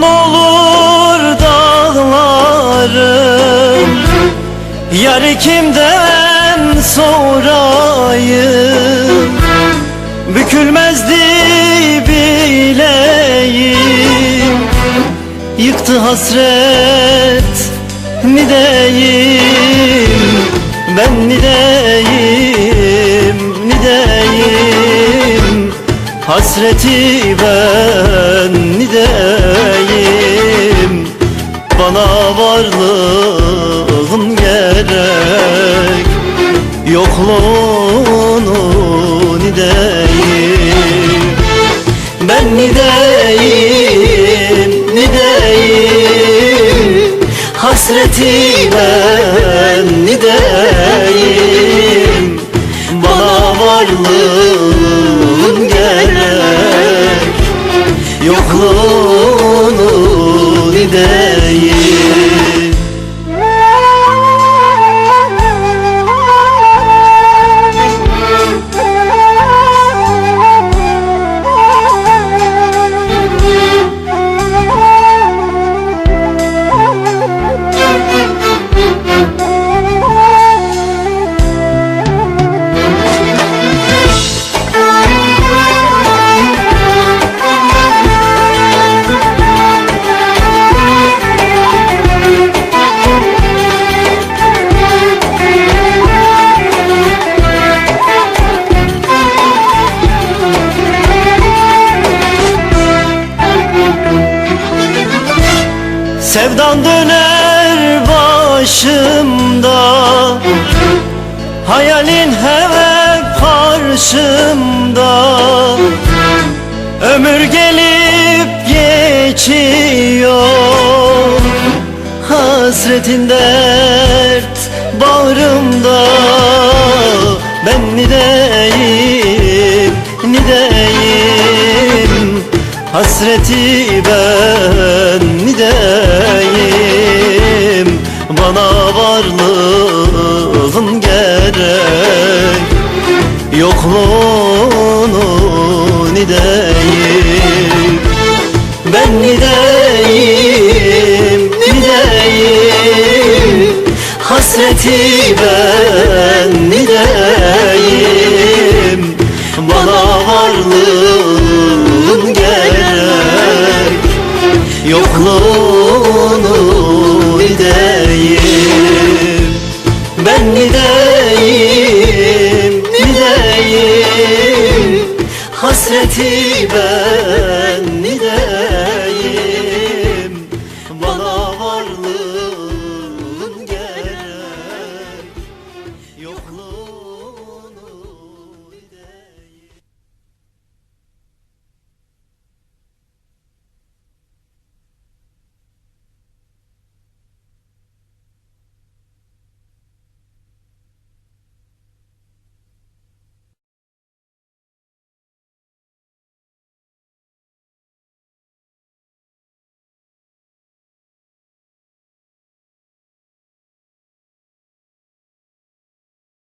Duman olur dağlarım Yar kimden sorayım Bükülmezdi bileğim. Yıktı hasret nideyim. Ben nideyim, nideyim. Hasreti ben varlığın gerek Yokluğunu nideyim Ben nideyim, nideyim Hasreti ben nideyim. Bana varlığın gerek Yokluğunu nideyim Sevdan döner başımda. Hayalin hep karşımda. Ömür gelip geçiyor. Hasretin dert bağrımda. Ben nideyim, nideyim Hasreti ben nideyim varlığın gerek Yokluğunu nideyim Ben nideyim, nideyim? Hasreti ben nideyim? Bana varlığın gerek Yokluğunu Ben nideyim, nideyim. Hasreti ben